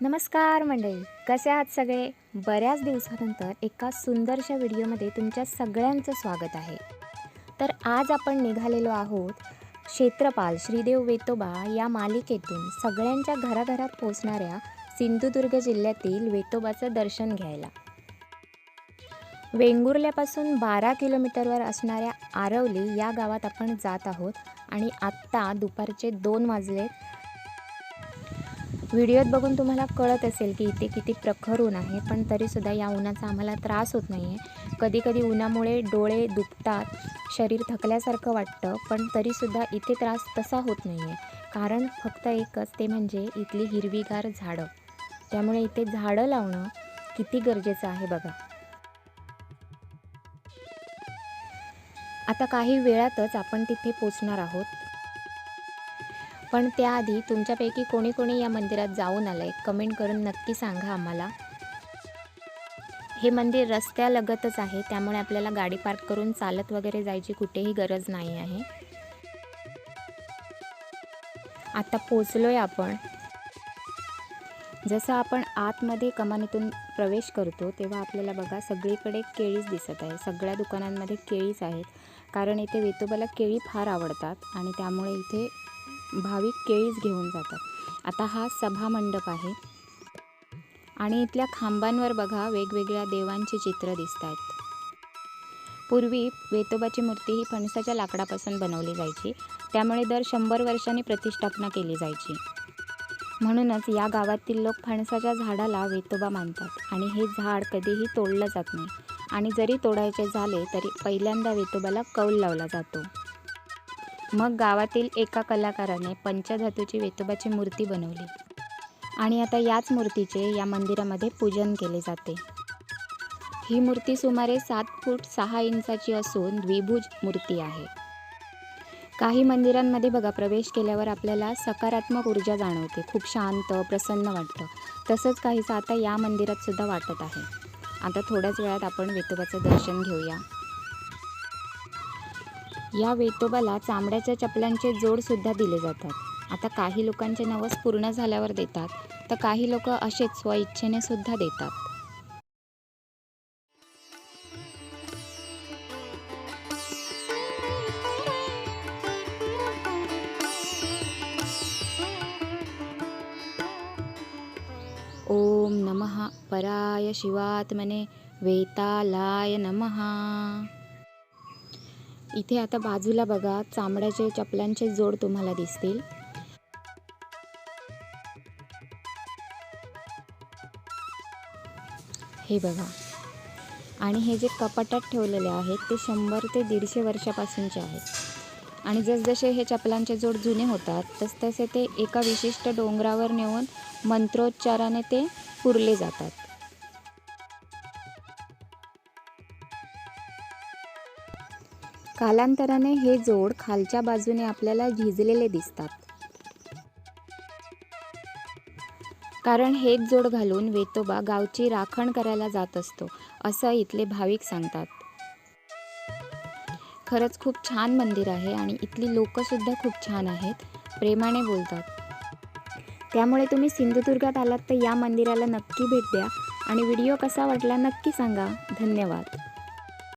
नमस्कार मंडळी कसे आहात सगळे? बऱ्याच दिवसानंतर एका सुंदरशा व्हिडिओमध्ये तुमच्या सगळ्यांचं स्वागत आहे. तर आज आपण निघालेलो आहोत क्षेत्रपाल श्रीदेव वेतोबा या मालिकेतून सगळ्यांच्या घराघरात पोचणाऱ्या सिंधुदुर्ग जिल्ह्यातील वेतोबाचं दर्शन घ्यायला. वेंगुर्ल्यापासून बारा किलोमीटरवर असणाऱ्या आरवली या गावात आपण जात आहोत आणि आत्ता दुपारचे दोन वाजलेत व्हिडिओत बघून तुम्हाला कळत असेल की इथे किती प्रखर ऊन आहे पण तरीसुद्धा या उन्हाचा आम्हाला त्रास होत नाही आहे कधीकधी उन्हामुळे डोळे दुखतात शरीर थकल्यासारखं वाटतं पण तरीसुद्धा इथे त्रास तसा होत नाही आहे कारण फक्त एकच ते म्हणजे इथली हिरवीगार झाडं. त्यामुळे इथे झाडं लावणं किती गरजेचं आहे बघा. आता काही वेळातच आपण तिथे पोचणार आहोत. पण त्याआधी तुमच्यापैकी कोणी कोणी या मंदिरात जाऊन आलं आहे कमेंट करून नक्की सांगा आम्हाला. हे मंदिर रस्त्यालगतच आहे त्यामुळे आपल्याला गाडी पार्क करून चालत वगैरे जायची कुठेही गरज नाही आहे. आता पोचलोय आपण. जसं आपण आतमध्ये कमानीतून प्रवेश करतो तेव्हा आपल्याला बघा सगळीकडे केळीच दिसत आहे. सगळ्या दुकानांमध्ये केळीच आहेत. कारण इथे वेतोबाला केळी फार आवडतात आणि त्यामुळे इथे भाविक केळीच घेऊन जातात. आता हा सभा मंडप आहे. आणि इथल्या खांबांवर बघा वेगवेगळ्या देवांची चित्र दिसत आहेत पूर्वी वेतोबाची मूर्ती ही फणसाच्या लाकडापासून बनवली जायची. त्यामुळे दर शंभर वर्षांनी प्रतिष्ठापना केली जायची. म्हणूनच या गावातील लोक फणसाच्या झाडाला वेतोबा मानतात. आणि हे झाड कधीही तोडलं जात नाही. आणि जरी तोडायचे झाले तरी पहिल्यांदा वेतोबाला कौल लावला जातो. मग गावातील एका कलाकाराने पंचधातूची वेतोबाची मूर्ती बनवली. आणि आता याच मूर्तीचे या मंदिरामध्ये पूजन केले जाते. ही मूर्ती सुमारे सात फूट सहा इंचाची असून द्विभुज मूर्ती आहे. काही मंदिरांमध्ये बघा प्रवेश केल्यावर आपल्याला सकारात्मक ऊर्जा जाणवते. खूप शांत प्रसन्न वाटतं. तसंच काहीसं आता या मंदिरात सुद्धा वाटत आहे. आता थोड्याच वेळात आपण वेतोबाचं दर्शन घेऊया. या वेतोबाला चामड्याच्या चपलांचे जोडसुद्धा दिले जातात. आता काही लोकांचे नवस पूर्ण झाल्यावर देतात तर काही लोक असेच स्वइच्छेने सुद्धा देतात. ओम नमः पराय शिवात्मने वेतालाय नमः. इथे आता बाजूला बघा चामड्याचे चपलांचे जोड तुम्हाला दिसतील. हे बघा. आणि हे जे कपाटात ठेवलेले आहेत ते शंभर ते दीडशे वर्षापासूनचे आहेत. आणि जसजसे हे चपलांचे जोड जुने होतात तसतसे ते एका विशिष्ट डोंगरावर नेऊन मंत्रोच्चाराने ते पुरले जातात. कालांतराने हे जोड खालच्या बाजूने आपल्याला झिजलेले दिसतात. कारण हेच जोड घालून वेतोबा गावची राखण करायला जात असतो असं इथले भाविक सांगतात. खरंच खूप छान मंदिर आहे आणि इथली लोकंसुद्धा खूप छान आहेत प्रेमाने बोलतात. त्यामुळे तुम्ही सिंधुदुर्गात आलात तर या मंदिराला नक्की भेट द्या आणि व्हिडिओ कसा वाटला नक्की सांगा. धन्यवाद.